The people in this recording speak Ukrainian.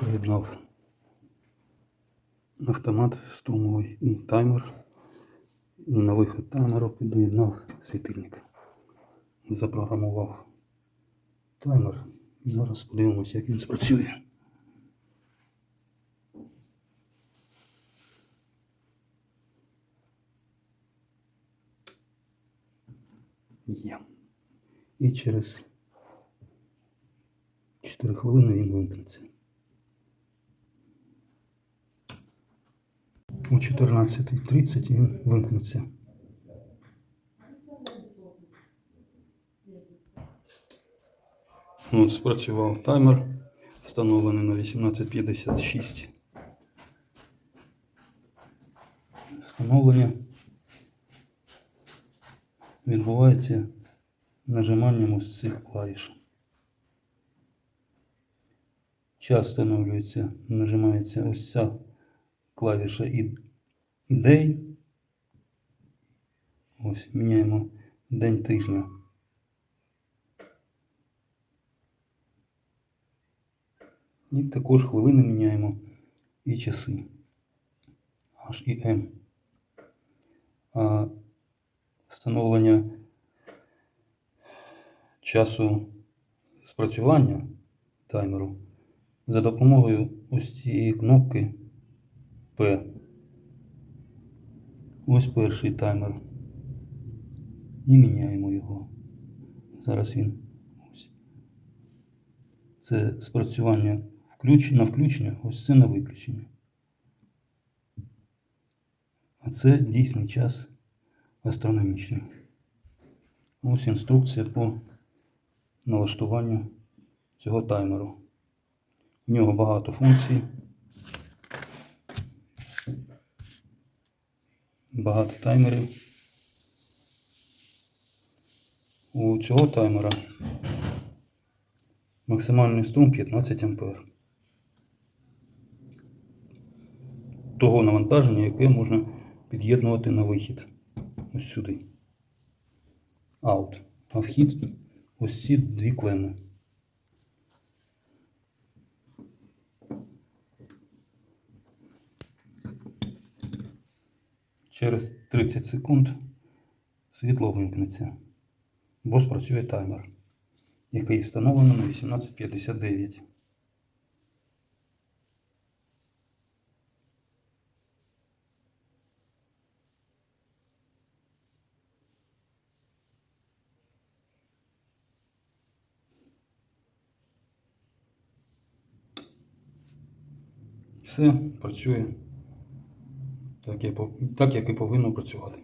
Приєднав автомат струмовий і таймер. І на вихід таймеру під'єднав світильник. Запрограмував таймер. Зараз подивимося, як він спрацює. Є. І через 4 хвилини він вимкнеться. О 14.30 він вимкнеться. От спрацював таймер, встановлений на 1856. Встановлення відбувається нажиманням ось цих клавіш. Час встановлюється, нажимається ось ця клавіша і day. Ось міняємо день тижня. І також хвилини міняємо і часи. H і M. А встановлення часу спрацювання таймеру за допомогою ось цієї кнопки P. Ось перший таймер. І міняємо його. Зараз він ось. Це спрацювання на включення, ось це на виключення. А це дійсний час астрономічний. Ось інструкція по налаштуванню цього таймеру. В нього багато функцій. Багато таймерів. У цього таймера максимальний струм 15 А. Того навантаження, яке можна під'єднувати на вихід. Ось сюди. Out. А вхід ось ці дві клеми. Через 30 секунд світло вимкнеться, бо спрацює таймер, який встановлено на 1859. Все працює так, як і повинно працювати.